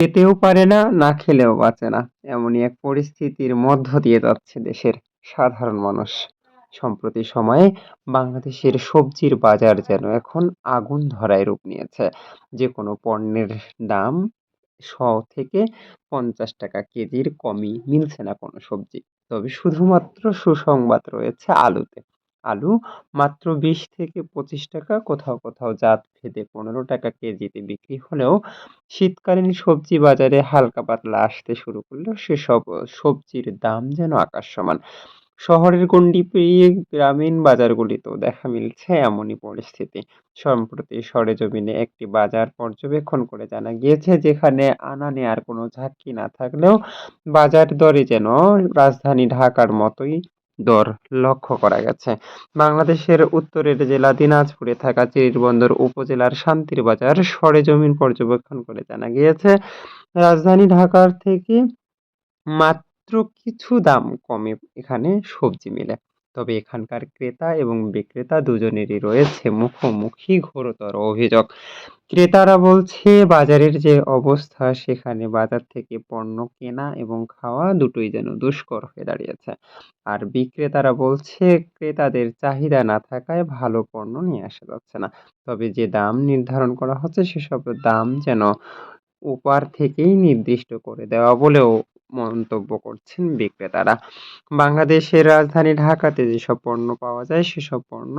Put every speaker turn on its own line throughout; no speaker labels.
খেতেও পারে না, না খেলেও বাঁচে না। এমনই এক পরিস্থিতির মধ্য দিয়ে যাচ্ছে দেশের সাধারণ মানুষ। সম্প্রতি সময়ে বাংলাদেশের সবজির বাজার যেন এখন আগুন ধরায় রূপ নিয়েছে। যে কোনো পণ্যের দাম শ থেকে পঞ্চাশ টাকা কেজির কমই মিলছে না কোনো সবজি। তবে শুধুমাত্র সুসংবাদ রয়েছে আলুতে। আলু মাত্র বিশ থেকে পঁচিশ টাকা। কোথাও কোথাও জাত ভেদে পনেরো টাকা কেজিতে বিক্রি হলেও শীতকালীন সবজি বাজারে হালকা পাতলা আসতে শুরু করলেও সেসব সবজির দাম যেন আকাশ সমান। শহরের গণ্ডি পেরিয়ে গ্রামীণ বাজারগুলিতেও দেখা মিলছে এমনই পরিস্থিতি। সম্প্রতি সরেজমিনে একটি বাজার পর্যবেক্ষণ করে জানা গিয়েছে, যেখানে আনা নেয়ার কোনো ঝাঁকি না থাকলেও বাজার দরে যেন রাজধানী ঢাকার মতোই দর লক্ষ্য করা গেছে। বাংলাদেশের উত্তরের জেলা দিনাজপুরে থাকা চিরিরবন্দর উপজেলার শান্তির বাজার সরেজমিন পর্যবেক্ষণ করে জানা গিয়েছে, রাজধানী ঢাকার থেকে মাত্র কিছু দাম কমে এখানে সবজি মেলে। তবে এখানকার ক্রেতা এবং বিক্রেতা দুজনেরই রয়েছে মুখোমুখি ঘোরতর অভিযোগ। ক্রেতারা বলছে, বাজারের যে অবস্থা, সেখানে বাজার থেকে পণ্য কেনা এবং খাওয়া দুটোই যেন দুষ্কর হয়ে দাঁড়িয়েছে। আর বিক্রেতারা বলছে, ক্রেতাদের চাহিদা না থাকায় ভালো পণ্য নিয়ে আসা যাচ্ছে না। তবে যে দাম নির্ধারণ করা হচ্ছে, সেসব দাম যেন ওপার থেকেই নির্দিষ্ট করে দেওয়া বলেও মন্তব্য করছেন বিক্রেতারা। বাংলাদেশের রাজধানী ঢাকাতে যেসব পণ্য পাওয়া যায়, সেসব পণ্য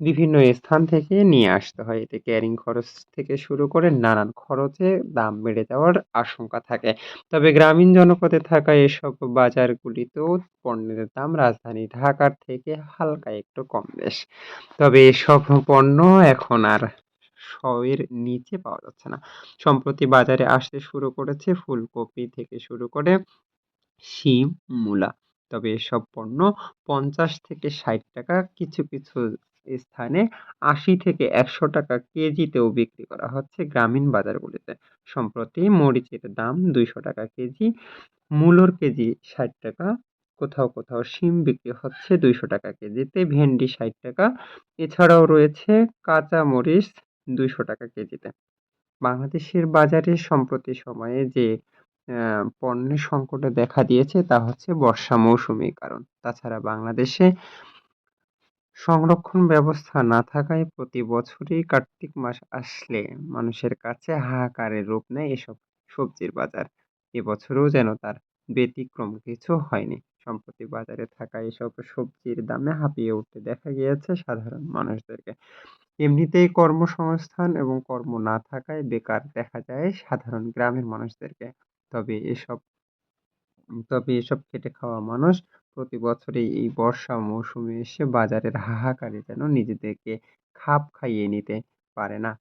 বিভিন্ন স্থান থেকে নিয়ে আসতে হয়। এতে ক্যারিং খরচ থেকে শুরু করে নানান খরচে দাম বেড়ে যাওয়ার আশঙ্কা থাকে। তবে গ্রামীণ জনপদে থাকা এসব বাজারগুলিতেও পণ্যের দাম রাজধানী ঢাকার থেকে হালকা একটু কম বেশ। তবে এসব পণ্য এখন আর শয়ের নিচে পাওয়া যাচ্ছে না। সম্প্রতি বাজারে আসতে শুরু করেছে ফুলকপি থেকে শুরু করে শিম, মূলা। তবে এসব পণ্য পঞ্চাশ থেকে ষাট টাকা, কিছু কিছু স্থানে আশি থেকে একশো টাকা কেজিতেও বিক্রি করা হচ্ছে গ্রামীণ বাজারগুলিতে। সম্প্রতি মরিচের দাম দুইশো টাকা কেজি, মূলোর কেজি ষাট টাকা, কোথাও কোথাও শিম বিক্রি হচ্ছে দুইশো টাকা কেজিতে, ভেন্ডি ষাট টাকা। এছাড়াও রয়েছে কাঁচা মরিচ দুইশো টাকা কেজিতে। বাংলাদেশের বাজারে সম্প্রতি সময়ে যে পণ্যের সংকটে দেখা দিয়েছে তা হচ্ছে বর্ষা মৌসুমি কারণ। তাছাড়া বাংলাদেশে সংরক্ষণ ব্যবস্থা না থাকায় প্রতি বছরই কার্তিক মাস আসলে মানুষের কাছে হাহাকারের রূপ নেয় এসব সবজির বাজার। এবছরেও যেন তার ব্যতিক্রম কিছু হয়নি। সম্প্রতি বাজারে থাকা এসব সবজির দামে হাঁপিয়ে উঠতে দেখা গিয়েছে সাধারণ মানুষদেরকে। এমনিতেই কর্মসংস্থান এবং কর্ম না থাকায় বেকার দেখা যায় সাধারণ গ্রামের মানুষদেরকে। তবে এসব তবে এসব খেটে খাওয়া মানুষ প্রতি বছরই এই বর্ষা মৌসুমে এসে বাজারের হাহাকারে যেন নিজেদেরকে খাপ খাইয়ে নিতে পারে না।